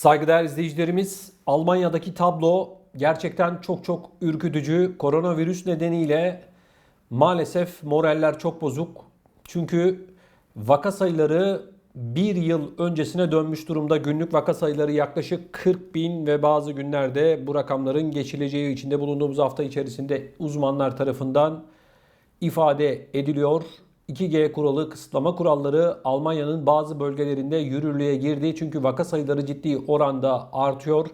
Saygıdeğer izleyicilerimiz, Almanya'daki tablo gerçekten çok çok ürkütücü. Koronavirüs nedeniyle maalesef moraller çok bozuk. Çünkü vaka sayıları bir yıl öncesine dönmüş durumda. Günlük vaka sayıları yaklaşık 40 bin ve bazı günlerde bu rakamların geçileceği içinde bulunduğumuz hafta içerisinde uzmanlar tarafından ifade ediliyor. 2G kuralı kısıtlama kuralları Almanya'nın bazı bölgelerinde yürürlüğe girdi. Çünkü vaka sayıları ciddi oranda artıyor.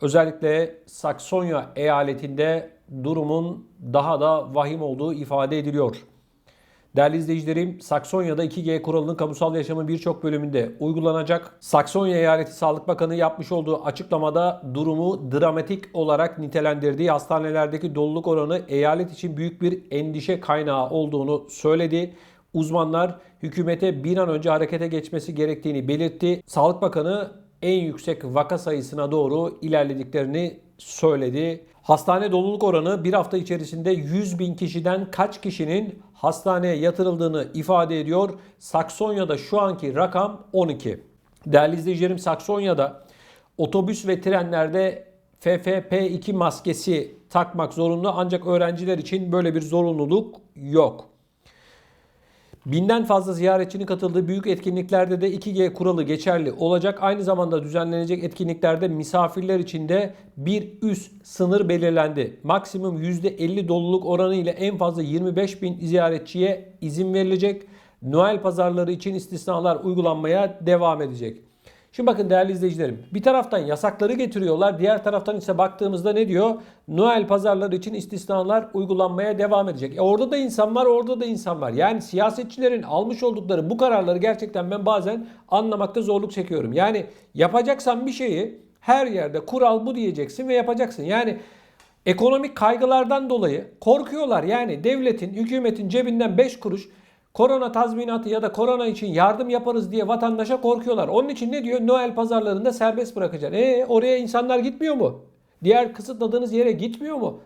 Özellikle Saksonya eyaletinde durumun daha da vahim olduğu ifade ediliyor. Değerli izleyicilerim, Saksonya'da 2G kuralının kamusal yaşamın birçok bölümünde uygulanacak. Saksonya Eyaleti Sağlık Bakanı yapmış olduğu açıklamada durumu dramatik olarak nitelendirdiği hastanelerdeki doluluk oranı eyalet için büyük bir endişe kaynağı olduğunu söyledi. Uzmanlar hükümete bir an önce harekete geçmesi gerektiğini belirtti. Sağlık Bakanı en yüksek vaka sayısına doğru ilerlediklerini söyledi. Hastane doluluk oranı bir hafta içerisinde 100 bin kişiden kaç kişinin hastaneye yatırıldığını ifade ediyor. Saksonya'da şu anki rakam 12. Değerli izleyicilerim Saksonya'da otobüs ve trenlerde FFP2 maskesi takmak zorunlu ancak öğrenciler için böyle bir zorunluluk yok. Binden fazla ziyaretçinin katıldığı büyük etkinliklerde de 2G kuralı geçerli olacak. Aynı zamanda düzenlenecek etkinliklerde misafirler için de bir üst sınır belirlendi. Maksimum %50 doluluk oranı ile en fazla 25 bin ziyaretçiye izin verilecek. Noel pazarları için istisnalar uygulanmaya devam edecek. Şimdi bakın değerli izleyicilerim. Bir taraftan yasakları getiriyorlar. Diğer taraftan ise baktığımızda ne diyor? Noel pazarları için istisnalar uygulanmaya devam edecek. E orada da insan var, orada da insan var. Yani siyasetçilerin almış oldukları bu kararları gerçekten ben bazen anlamakta zorluk çekiyorum. Yani yapacaksan bir şeyi her yerde kural bu diyeceksin ve yapacaksın. Yani ekonomik kaygılardan dolayı korkuyorlar. Yani devletin, hükümetin cebinden 5 kuruş korona tazminatı ya da korona için yardım yaparız diye vatandaşa korkuyorlar. Onun için ne diyor? Noel pazarlarında serbest bırakacaksın. E oraya insanlar gitmiyor mu? Diğer kısıtladığınız yere gitmiyor mu?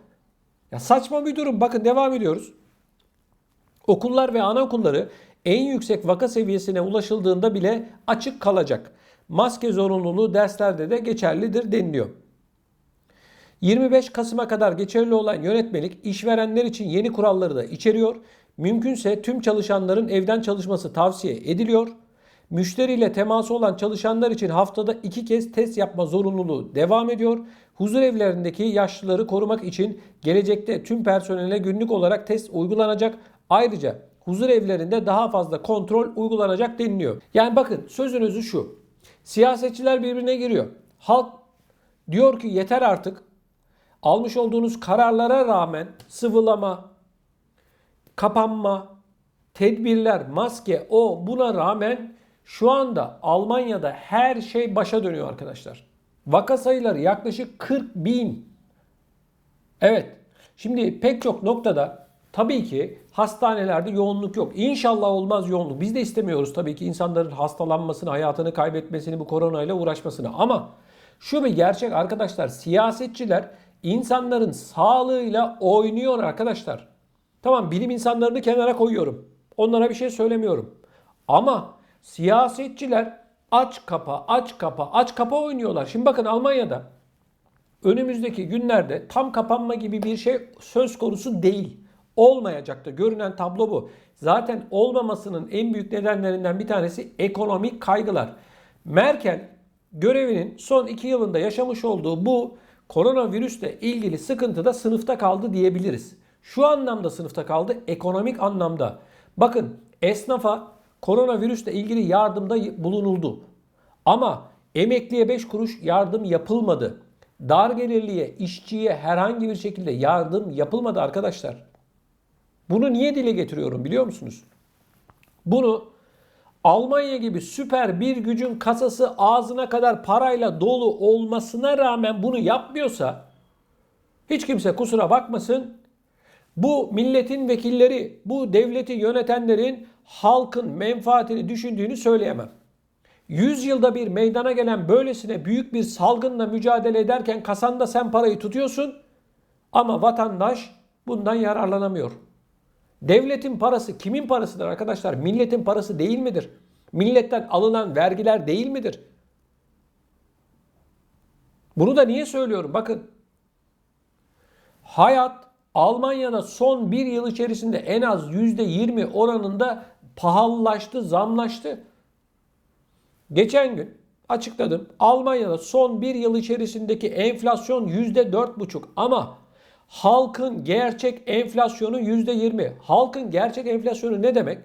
Ya saçma bir durum. Bakın devam ediyoruz. Okullar ve anaokulları en yüksek vaka seviyesine ulaşıldığında bile açık kalacak. Maske zorunluluğu derslerde de geçerlidir deniliyor. 25 Kasım'a kadar geçerli olan yönetmelik işverenler için yeni kuralları da içeriyor. Mümkünse tüm çalışanların evden çalışması tavsiye ediliyor. Müşteriyle teması olan çalışanlar için haftada iki kez test yapma zorunluluğu devam ediyor. Huzur evlerindeki yaşlıları korumak için gelecekte tüm personele günlük olarak test uygulanacak. Ayrıca huzur evlerinde daha fazla kontrol uygulanacak deniliyor. Yani bakın sözün özü şu. Siyasetçiler birbirine giriyor. Halk diyor ki yeter artık. Almış olduğunuz kararlara rağmen sıvılama, kapanma, tedbirler, maske, o buna rağmen şu anda Almanya'da her şey başa dönüyor arkadaşlar. Vaka sayıları yaklaşık 40 bin. Evet. Şimdi pek çok noktada tabii ki hastanelerde yoğunluk yok. İnşallah olmaz yoğunluk. Biz de istemiyoruz tabii ki insanların hastalanmasını, hayatını kaybetmesini, bu koronayla uğraşmasını. Ama şu bir gerçek arkadaşlar. Siyasetçiler insanların sağlığıyla oynuyor arkadaşlar. Tamam bilim insanlarını kenara koyuyorum. Onlara bir şey söylemiyorum. Ama siyasetçiler aç kapa, aç kapa, aç kapa oynuyorlar. Şimdi bakın Almanya'da önümüzdeki günlerde tam kapanma gibi bir şey söz konusu değil. Olmayacak da görünen tablo bu. Zaten olmamasının en büyük nedenlerinden bir tanesi ekonomik kaygılar. Merkel görevinin son iki yılında yaşamış olduğu bu koronavirüsle ilgili sıkıntıda sınıfta kaldı diyebiliriz. Şu anlamda sınıfta kaldı, ekonomik anlamda. Bakın esnafa koronavirüsle ilgili yardımda bulunuldu. Ama emekliye 5 kuruş yardım yapılmadı. Dar gelirliye, işçiye herhangi bir şekilde yardım yapılmadı arkadaşlar. Bunu niye dile getiriyorum biliyor musunuz? Bunu Almanya gibi süper bir gücün kasası ağzına kadar parayla dolu olmasına rağmen bunu yapmıyorsa hiç kimse kusura bakmasın bu milletin vekilleri, bu devleti yönetenlerin halkın menfaatini düşündüğünü söyleyemem. 100 yılda bir meydana gelen böylesine büyük bir salgınla mücadele ederken kasanda sen parayı tutuyorsun ama vatandaş bundan yararlanamıyor. Devletin parası kimin parasıdır arkadaşlar? Milletin parası değil midir? Milletten alınan vergiler değil midir? Bunu da niye söylüyorum? Bakın. Hayat Almanya'da son bir yıl içerisinde en az %20 oranında pahalılaştı, zamlaştı. Geçen gün açıkladım. Almanya'da son bir yıl içerisindeki enflasyon %4,5 ama halkın gerçek enflasyonu %20. Halkın gerçek enflasyonu ne demek?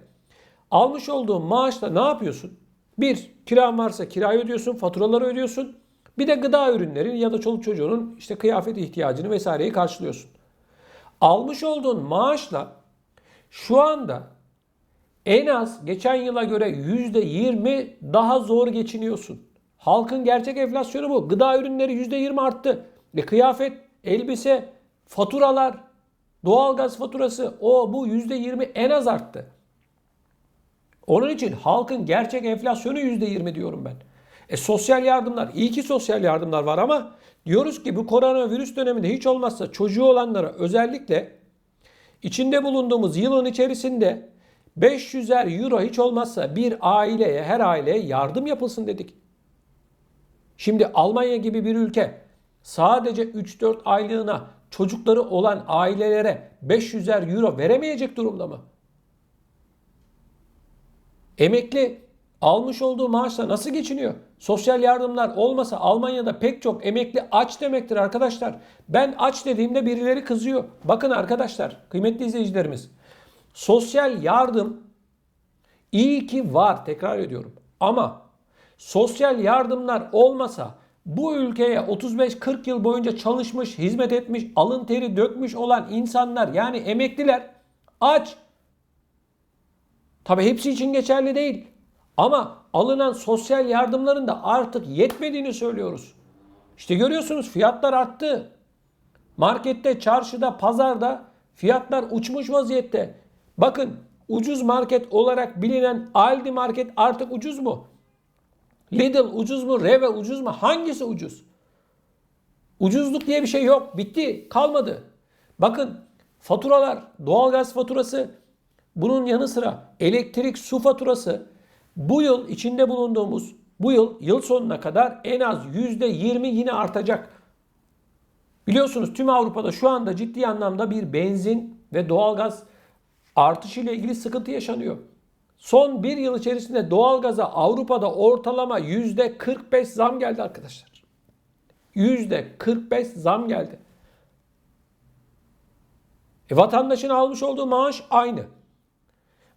Almış olduğun maaşla ne yapıyorsun? Bir, kiran varsa kirayı ödüyorsun, faturaları ödüyorsun. Bir de gıda ürünleri ya da çoluk çocuğunun işte kıyafet ihtiyacını vesaireyi karşılıyorsun. Almış olduğun maaşla şu anda en az geçen yıla göre %20 daha zor geçiniyorsun. Halkın gerçek enflasyonu bu. Gıda ürünleri %20 arttı. E, kıyafet, elbise, faturalar, doğalgaz faturası o bu %20 en az arttı. Onun için halkın gerçek enflasyonu %20 diyorum ben. E sosyal yardımlar, iyi ki sosyal yardımlar var ama diyoruz ki bu koronavirüs döneminde hiç olmazsa çocuğu olanlara özellikle içinde bulunduğumuz yılın içerisinde 500'er euro hiç olmazsa bir aileye, her aileye yardım yapılsın dedik. Şimdi Almanya gibi bir ülke sadece 3-4 aylığına çocukları olan ailelere 500'er euro veremeyecek durumda mı? Emekli almış olduğu maaşla nasıl geçiniyor? Sosyal yardımlar olmasa Almanya'da pek çok emekli aç demektir arkadaşlar. Ben aç dediğimde birileri kızıyor. Bakın arkadaşlar, kıymetli izleyicilerimiz. Sosyal yardım iyi ki var tekrar ediyorum. Ama sosyal yardımlar olmasa bu ülkeye 35-40 yıl boyunca çalışmış, hizmet etmiş, alın teri dökmüş olan insanlar yani emekliler aç. Tabi hepsi için geçerli değil. Ama alınan sosyal yardımların da artık yetmediğini söylüyoruz. İşte görüyorsunuz fiyatlar arttı. Markette, çarşıda, pazarda fiyatlar uçmuş vaziyette. Bakın ucuz market olarak bilinen Aldi market artık ucuz mu? Lidl ucuz mu? Reve ucuz mu? Hangisi ucuz? Ucuzluk diye bir şey yok. Bitti. Kalmadı. Bakın faturalar, doğalgaz faturası, bunun yanı sıra elektrik, su faturası bu yıl içinde bulunduğumuz bu yıl yıl sonuna kadar en az %20 yine artacak. Biliyorsunuz tüm Avrupa'da şu anda ciddi anlamda bir benzin ve doğalgaz artışı ile ilgili sıkıntı yaşanıyor. Son bir yıl içerisinde doğalgaza Avrupa'da ortalama %45 zam geldi arkadaşlar. %45 zam geldi. E, vatandaşın almış olduğu maaş aynı.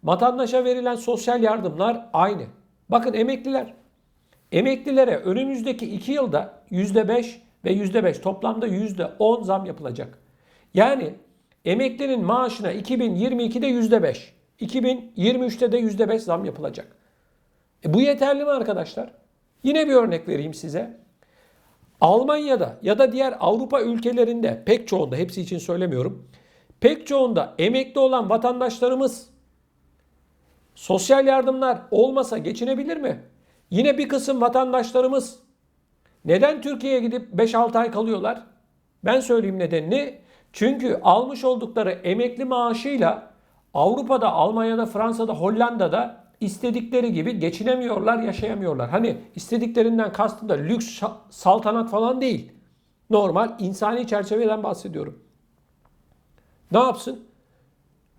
Vatandaşa verilen sosyal yardımlar aynı. Bakın emekliler. Emeklilere önümüzdeki 2 yılda %5 ve %5 toplamda %10 zam yapılacak. Yani emeklinin maaşına 2022'de %5, 2023'te de %5 zam yapılacak. E bu yeterli mi arkadaşlar? Yine bir örnek vereyim size. Almanya'da ya da diğer Avrupa ülkelerinde pek çoğunda hepsi için söylemiyorum. Pek çoğunda emekli olan vatandaşlarımız sosyal yardımlar olmasa geçinebilir mi? Yine bir kısım vatandaşlarımız neden Türkiye'ye gidip 5-6 ay kalıyorlar? Ben söyleyeyim nedenini. Çünkü almış oldukları emekli maaşıyla Avrupa'da, Almanya'da, Fransa'da, Hollanda'da istedikleri gibi geçinemiyorlar, yaşayamıyorlar. Hani istediklerinden kastım da lüks, saltanat falan değil. Normal insani çerçeveden bahsediyorum. Ne yapsın?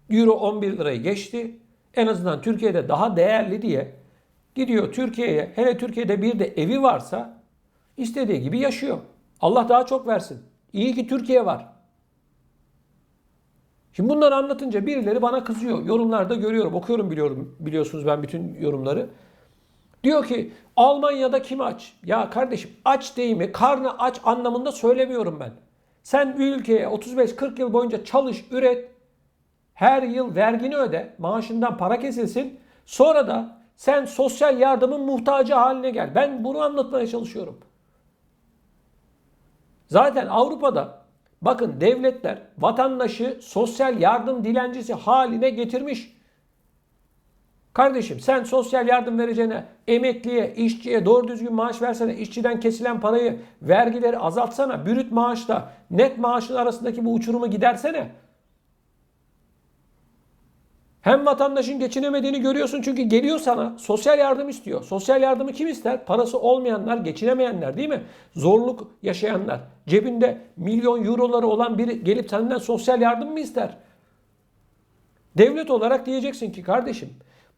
Euro 11 lirayı geçti. En azından Türkiye'de daha değerli diye gidiyor Türkiye'ye. Hele Türkiye'de bir de evi varsa istediği gibi yaşıyor. Allah daha çok versin. İyi ki Türkiye var. Şimdi bunları anlatınca birileri bana kızıyor. Yorumlarda görüyorum, okuyorum biliyorum biliyorsunuz ben bütün yorumları. Diyor ki Almanya'da kim aç? Ya kardeşim aç deyimi karnı aç anlamında söylemiyorum ben. Sen bir ülkeye 35-40 yıl boyunca çalış, üret. Her yıl vergini öde, maaşından para kesilsin. Sonra da sen sosyal yardımın muhtacı haline gel. Ben bunu anlatmaya çalışıyorum. Zaten Avrupa'da bakın devletler vatandaşı sosyal yardım dilencisi haline getirmiş. Kardeşim sen sosyal yardım vereceğine emekliye, işçiye doğru düzgün maaş versene, işçiden kesilen parayı, vergileri azaltsana, bürüt maaşla net maaşın arasındaki bu uçurumu gidersene. Hem vatandaşın geçinemediğini görüyorsun çünkü geliyor sana sosyal yardım istiyor. Sosyal yardımı kim ister? Parası olmayanlar, geçinemeyenler değil mi? Zorluk yaşayanlar. Cebinde milyon euroları olan biri gelip senden sosyal yardım mı ister? Devlet olarak diyeceksin ki kardeşim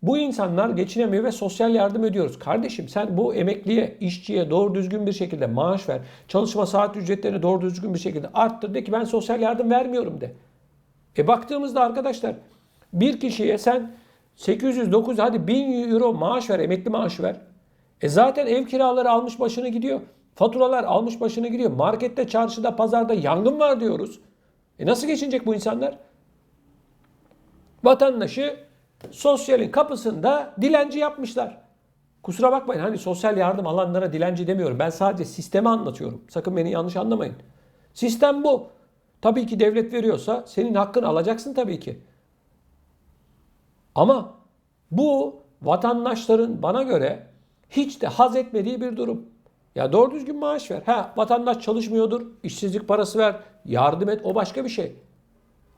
bu insanlar geçinemiyor ve sosyal yardım ödüyoruz. Kardeşim sen bu emekliye, işçiye doğru düzgün bir şekilde maaş ver. Çalışma saat ücretlerini doğru düzgün bir şekilde arttır. De ki ben sosyal yardım vermiyorum de. E baktığımızda arkadaşlar bir kişiye sen 800, 900 hadi 1000 euro maaş ver, emekli maaşı ver. E zaten ev kiraları almış başını gidiyor. Faturalar almış başını gidiyor. Markette, çarşıda, pazarda yangın var diyoruz. E nasıl geçinecek bu insanlar? Vatandaşı sosyalin kapısında dilenci yapmışlar. Kusura bakmayın hani sosyal yardım alanlara dilenci demiyorum. Ben sadece sistemi anlatıyorum. Sakın beni yanlış anlamayın. Sistem bu. Tabii ki devlet veriyorsa senin hakkını alacaksın tabii ki. Ama bu vatandaşların bana göre hiç de haz etmediği bir durum. Ya doğru düzgün maaş ver. Ha vatandaş çalışmıyordur, işsizlik parası ver, yardım et o başka bir şey.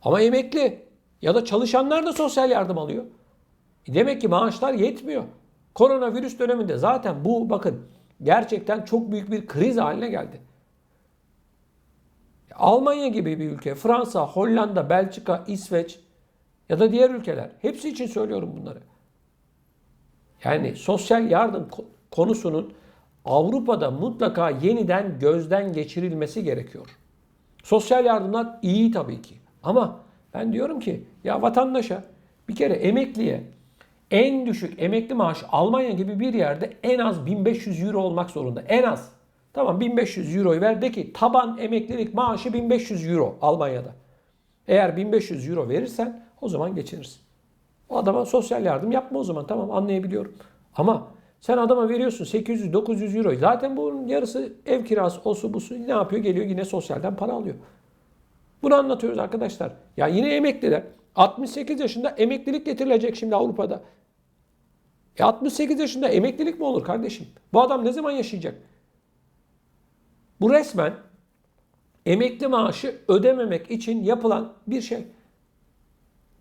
Ama emekli ya da çalışanlar da sosyal yardım alıyor. E Demek ki maaşlar yetmiyor. Koronavirüs döneminde zaten bu bakın gerçekten çok büyük bir kriz haline geldi. Almanya gibi bir ülke, Fransa, Hollanda, Belçika, İsveç ya da diğer ülkeler hepsi için söylüyorum bunları. Yani sosyal yardım ko- konusunun Avrupa'da mutlaka yeniden gözden geçirilmesi gerekiyor. Sosyal yardımlar iyi tabii ki. Ama ben diyorum ki ya vatandaşa bir kere emekliye en düşük emekli maaşı Almanya gibi bir yerde en az 1500 euro olmak zorunda. En az. Tamam 1500 euroyu ver de ki taban emeklilik maaşı 1500 euro Almanya'da. Eğer 1500 euro verirsen o zaman geçinirsin. O adama sosyal yardım yapma o zaman tamam anlayabiliyorum. Ama sen adama veriyorsun 800-900 euro. Zaten bunun yarısı ev kirası, osu busu ne yapıyor? Geliyor yine sosyalden para alıyor. Bunu anlatıyoruz arkadaşlar. Ya yine emekliler 68 yaşında emeklilik getirilecek şimdi Avrupa'da. E 68 yaşında emeklilik mi olur kardeşim? Bu adam ne zaman yaşayacak? Bu resmen emekli maaşı ödememek için yapılan bir şey.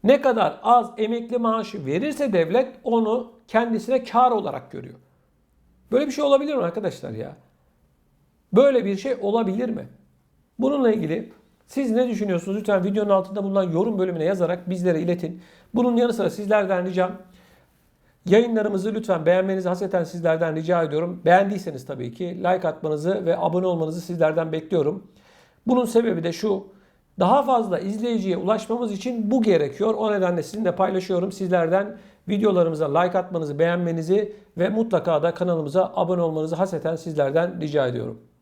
Ne kadar az emekli maaşı verirse devlet onu kendisine kar olarak görüyor. Böyle bir şey olabilir mi arkadaşlar ya? Böyle bir şey olabilir mi? Bununla ilgili siz ne düşünüyorsunuz? Lütfen videonun altında bulunan yorum bölümüne yazarak bizlere iletin. Bunun yanı sıra sizlerden ricam Yayınlarımızı lütfen beğenmenizi hasreten sizlerden rica ediyorum. Beğendiyseniz tabii ki like atmanızı ve abone olmanızı sizlerden bekliyorum. Bunun sebebi de şu. Daha fazla izleyiciye ulaşmamız için bu gerekiyor. O nedenle sizinle paylaşıyorum. Sizlerden videolarımıza like atmanızı, beğenmenizi ve mutlaka da kanalımıza abone olmanızı hasreten sizlerden rica ediyorum.